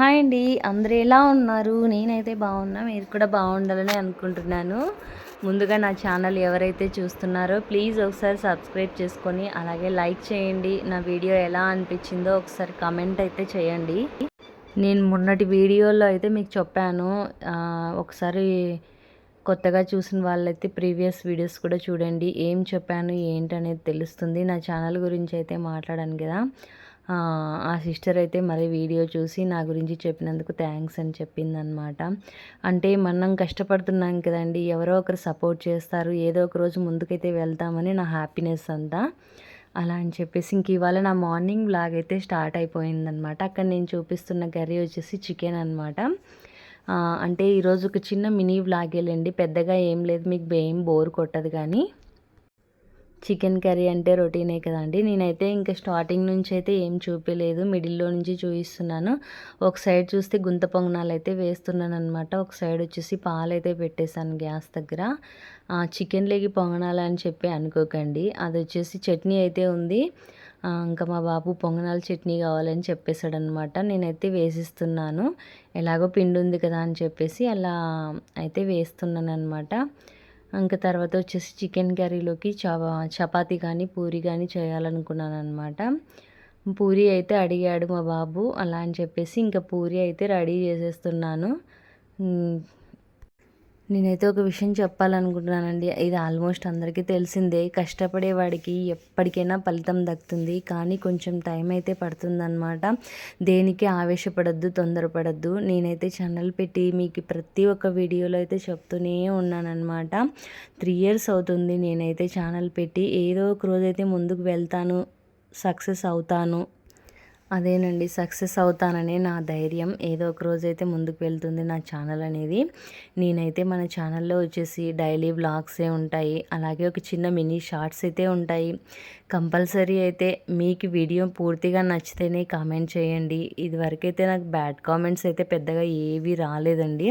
Hi అండి. అందరు ఎలా ఉన్నారు? నేనైతే బాగున్నా మీరు కూడా బాగుండాలని అనుకుంటున్నాను. ముందుగా నా ఛానల్ ఎవరైతే చూస్తున్నారో ప్లీజ్ ఒకసారి సబ్స్క్రైబ్ చేసుకొని అలాగే లైక్ చేయండి. నా వీడియో ఎలా అనిపించిందో ఒకసారి కమెంట్ అయితే చేయండి. నేను మొన్నటి వీడియోలో అయితే మీకు చెప్పాను. ఒకసారి కొత్తగా చూసిన వాళ్ళైతే ప్రీవియస్ వీడియోస్ కూడా చూడండి. ఏం చెప్పాను ఏంటనేది తెలుస్తుంది. నా ఛానల్ గురించి అయితే మాట్లాడాను కదా. ఆ, సిస్టర్ అయితే మరి వీడియో చూసి నా గురించి చెప్పినందుకు థ్యాంక్స్ అని చెప్పిందనమాట అంటే మనం కష్టపడుతున్నాం కదండి ఎవరో ఒకరు సపోర్ట్ చేస్తారు ఏదో ఒక రోజు ముందుకైతే వెళ్తామని నా హ్యాపీనెస్ అంతా. అలా అని చెప్పేసి ఇంక ఇవాళ నా మార్నింగ్ బ్లాగ్ అయితే స్టార్ట్ అయిపోయిందనమాట అక్కడ నేను చూపిస్తున్న కర్రీ వచ్చేసి చికెన్ అనమాట అంటే ఈరోజు ఒక చిన్న మినీ వ్లాగేలండి పెద్దగా ఏం లేదు మీకు ఏం బోర్ కొట్టదు కానీ. చికెన్ కర్రీ అంటే రొటీనే కదండి. నేనైతే ఇంకా స్టార్టింగ్ నుంచి అయితే ఏం చూపించలేదు మిడిల్లో నుంచి చూపిస్తున్నాను ఒక సైడ్ చూస్తే గుంత పొంగనాలు అయితే వేస్తున్నాను అనమాట ఒక సైడ్ వచ్చేసి పాలు అయితే పెట్టేశాను గ్యాస్ దగ్గర. చికెన్ లేగి పొంగనాలు అని చెప్పి అనుకోకండి. అది వచ్చేసి చట్నీ అయితే ఉంది. ఇంకా మా బాబు పొంగనాల చట్నీ కావాలని చెప్పేశాడు అనమాట నేనైతే వేసిస్తున్నాను. ఎలాగో పిండి ఉంది కదా అని చెప్పేసి అలా అయితే వేస్తున్నాను అనమాట ఇంకా తర్వాత వచ్చేసి చికెన్ కర్రీలోకి చపాతి కానీ పూరి కానీ చేయాలనుకున్నాను అనమాట పూరి అయితే అడిగాడు మా బాబు అలా అని చెప్పేసి ఇంకా పూరి అయితే రెడీ చేసేస్తున్నాను. నేనైతే ఒక విషయం చెప్పాలనుకుంటున్నానండి. ఇది ఆల్మోస్ట్ అందరికీ తెలిసిందే. కష్టపడే వాడికి ఎప్పటికైనా ఫలితం దక్కుతుంది. కానీ కొంచెం టైం అయితే పడుతుందన్నమాట. దేనికి ఆవేశపడద్దు తొందరపడద్దు. నేనైతే ఛానల్ పెట్టి మీకు ప్రతి ఒక్క వీడియోలో అయితే చెప్తూనే ఉన్నానన్నమాట. త్రీ ఇయర్స్ అవుతుంది నేనైతే ఛానల్ పెట్టి. ఏదో ఒక రోజైతే అయితే ముందుకు వెళ్తాను సక్సెస్ అవుతాను. అదేనండి సక్సెస్ అవుతాననే నా ధైర్యం. ఏదో ఒక రోజు అయితే ముందుకు వెళ్తుంది నా ఛానల్ అనేది. నేనైతే మన ఛానల్లో వచ్చేసి డైలీ వ్లాగ్సే ఉంటాయి. అలాగే ఒక చిన్న మినీ షార్ట్స్ అయితే ఉంటాయి. కంపల్సరీ అయితే మీకు వీడియో పూర్తిగా నచ్చితేనే కామెంట్ చేయండి. ఇదివరకైతే నాకు బ్యాడ్ కామెంట్స్ అయితే పెద్దగా ఏవి రాలేదండి.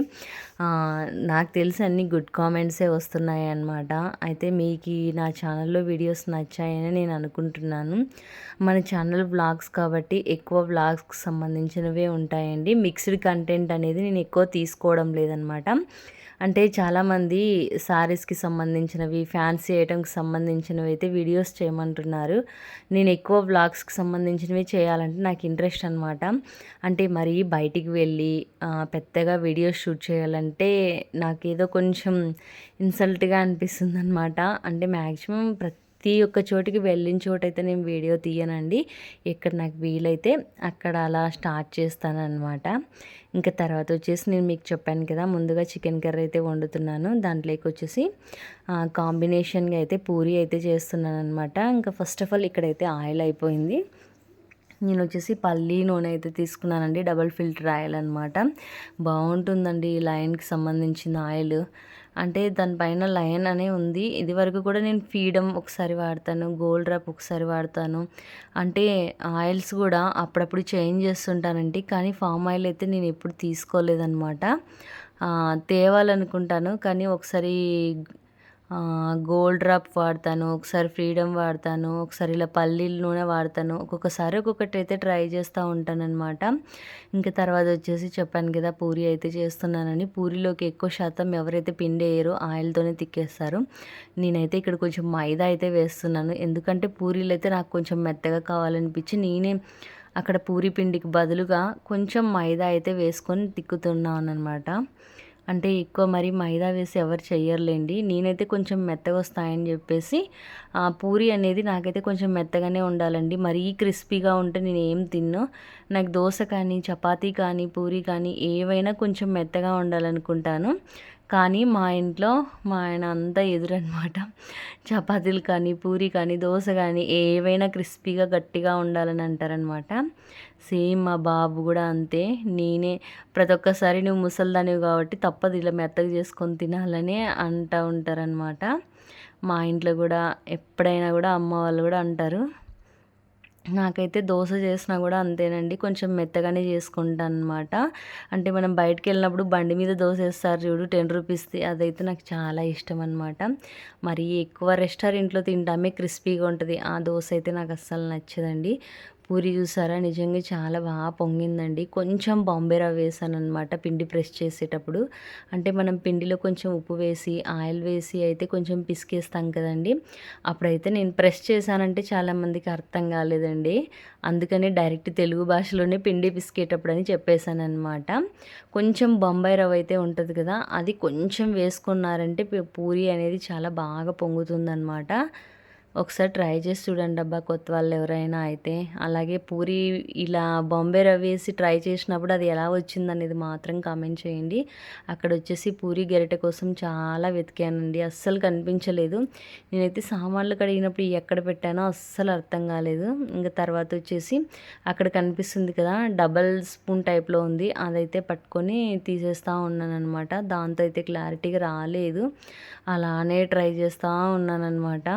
నాకు తెలిసి అన్ని గుడ్ కామెంట్సే వస్తున్నాయి అన్నమాట. అయితే మీకు నా ఛానల్లో వీడియోస్ నచ్చాయని నేను అనుకుంటున్నాను. మన ఛానల్ వ్లాగ్స్ కాబట్టి ఎక్కువ వ్లాగ్స్కి సంబంధించినవే ఉంటాయండి. మిక్స్డ్ కంటెంట్ అనేది నేను ఎక్కువ తీసుకోవడం లేదనమాట. అంటే చాలామంది శారీస్కి సంబంధించినవి ఫ్యాన్సీ ఐటమ్కి సంబంధించినవి అయితే వీడియోస్ చేయమంటున్నారు. నేను ఎక్కువ వ్లాగ్స్కి సంబంధించినవి చేయాలంటే నాకు ఇంట్రెస్ట్ అనమాట. అంటే మరి బయటికి వెళ్ళి పెద్దగా వీడియోస్ షూట్ చేయాలంటే నాకేదో కొంచెం ఇన్సల్ట్గా అనిపిస్తుంది అనమాట అంటే మ్యాక్సిమం ప్రతి ఒక్క చోటికి వెళ్ళిన చోటైతే నేను వీడియో తీయనండి. ఇక్కడ నాకు వీలైతే అక్కడ అలా స్టార్ట్ చేస్తానన్నమాట. ఇంకా తర్వాత వచ్చేసి నేను మీకు చెప్పాను కదా ముందుగా చికెన్ కర్రీ అయితే వండుతున్నాను. దాంట్లోకి వచ్చేసి కాంబినేషన్గా అయితే పూరి అయితే చేస్తున్నాను అనమాట ఇంకా ఫస్ట్ ఆఫ్ ఆల్ ఇక్కడైతే ఆయిల్ అయిపోయింది. నేను వచ్చేసి పల్లి నూనె అయితే తీసుకున్నానండి డబల్ ఫిల్టర్ ఆయిల్ అనమాట బాగుంటుందండి ఈ లైన్కి సంబంధించిన ఆయిల్. అంటే దానిపైన లయన్ అనే ఉంది. ఇది వరకు కూడా నేను ఫీడమ్ ఒకసారి వాడతాను గోల్డ్ డ్రాప్ ఒకసారి వాడతాను. అంటే ఆయిల్స్ కూడా అప్పుడప్పుడు చేంజ్ చేస్తుంటానండి. కానీ ఫామ్ ఆయిల్ అయితే నేను ఎప్పుడు తీసుకోలేదన్నమాట. తేవాలనుకుంటాను. కానీ ఒకసారి గోల్డ్ డ్రాప్ వాడతాను ఒకసారి ఫ్రీడమ్ వాడతాను ఒకసారి ఇలా పల్లీల నూనె వాడతాను. ఒక్కొక్కసారి ఒక్కొక్కటి అయితే ట్రై చేస్తూ ఉంటానన్నమాట. ఇంకా తర్వాత వచ్చేసి చెప్పాను కదా పూరి అయితే చేస్తున్నానని. పూరిలోకి ఎక్కువ శాతం ఎవరైతే పిండి వేయరో ఆయిల్తోనే తిక్కేస్తారు. నేనైతే ఇక్కడ కొంచెం మైదా అయితే వేస్తున్నాను. ఎందుకంటే పూరీలు అయితే నాకు కొంచెం మెత్తగా కావాలనిపించి నేనే అక్కడ పూరి పిండికి బదులుగా కొంచెం మైదా అయితే వేసుకొని తిక్కుతున్నాను అనమాట అంటే ఎక్కువ మరి మైదా వేసి ఎవరు చెయ్యర్లేండి. నేనైతే కొంచెం మెత్తగా వస్తాయని చెప్పేసి ఆ పూరి అనేది నాకైతే కొంచెం మెత్తగానే ఉండాలండి. మరీ క్రిస్పీగా ఉంటే నేను ఏం తిన్నో? నాకు దోశ కానీ చపాతీ కానీ పూరి కానీ ఏవైనా కొంచెం మెత్తగా ఉండాలనుకుంటాను. కానీ మా ఇంట్లో మా ఆయన అంతా ఎదురనమాట చపాతీలు కానీ పూరి కానీ దోశ కానీ ఏవైనా క్రిస్పీగా గట్టిగా ఉండాలని అంటారనమాట సేమ్ మా బాబు కూడా అంతే. నేనే ప్రతి ఒక్కసారి నువ్వు ముసలిదానివి కాబట్టి తప్పదు ఇలా మెత్తగా చేసుకొని తినాలని అంటూ ఉంటారనమాట మా ఇంట్లో కూడా ఎప్పుడైనా కూడా అమ్మ వాళ్ళు కూడా అంటారు. నాకైతే దోశ చేసినా కూడా అంతేనండి. కొంచెం మెత్తగానే చేసుకుంటాను అనమాట అంటే మనం బయటకు వెళ్ళినప్పుడు బండి మీద దోశ వేస్తారు చూడు టెన్ రూపీస్ది అదైతే నాకు చాలా ఇష్టం అనమాట మరి ఎక్కువ రెస్టారెంట్లో తింటామే క్రిస్పీగా ఉంటుంది. ఆ దోశ అయితే నాకు అస్సలు నచ్చదండి. పూరి చూసారా? నిజంగా చాలా బాగా పొంగిందండి. కొంచెం బాంబే రవ్వ వేసాను అనమాట పిండి ప్రెస్ చేసేటప్పుడు. అంటే మనం పిండిలో కొంచెం ఉప్పు వేసి ఆయిల్ వేసి అయితే కొంచెం పిసికేస్తాం కదండి. అప్పుడైతే నేను ప్రెస్ చేశానంటే చాలామందికి అర్థం కాలేదండి. అందుకని డైరెక్ట్ తెలుగు భాషలోనే పిండి పిసికేటప్పుడు అని చెప్పేశాను అనమాట కొంచెం బొంబాయి రవ్వ అయితే ఉంటుంది కదా అది కొంచెం వేసుకున్నారంటే పూరి అనేది చాలా బాగా పొంగుతుందన్నమాట. ఒకసారి ట్రై చేసి చూడండి అబ్బా కొత్త వాళ్ళు ఎవరైనా అయితే. అలాగే పూరి ఇలా బాంబే రవ్వేసి ట్రై చేసినప్పుడు అది ఎలా వచ్చిందనేది మాత్రం కామెంట్ చేయండి. అక్కడ వచ్చేసి పూరి గెరిట కోసం చాలా వెతికానండి. అస్సలు కనిపించలేదు. నేనైతే సామాన్లు కడిగినప్పుడు ఎక్కడ పెట్టానో అస్సలు అర్థం కాలేదు. ఇంకా తర్వాత వచ్చేసి అక్కడ కనిపిస్తుంది కదా డబల్ స్పూన్ టైప్లో ఉంది. అదైతే పట్టుకొని తీసేస్తూ ఉన్నానమాట దాంతో అయితే క్లారిటీగా రాలేదు. అలానే ట్రై చేస్తూ ఉన్నానమాట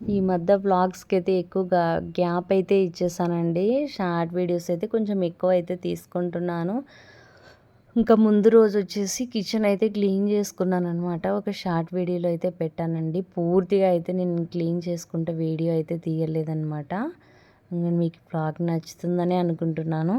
ఈ మధ్య వ్లాగ్స్కి అయితే ఎక్కువగా గ్యాప్ అయితే ఇచ్చేసానండి. షార్ట్ వీడియోస్ అయితే కొంచెం ఎక్కువ అయితే తీసుకుంటున్నాను. ఇంకా ముందు రోజు వచ్చేసి కిచెన్ అయితే క్లీన్ చేసుకున్నాను అనమాట ఒక షార్ట్ వీడియోలో అయితే పెట్టానండి. పూర్తిగా అయితే నేను క్లీన్ చేసుకుంటే వీడియో అయితే తీయలేదనమాట మీకు బ్లాగ్ నచ్చుతుందని అనుకుంటున్నాను.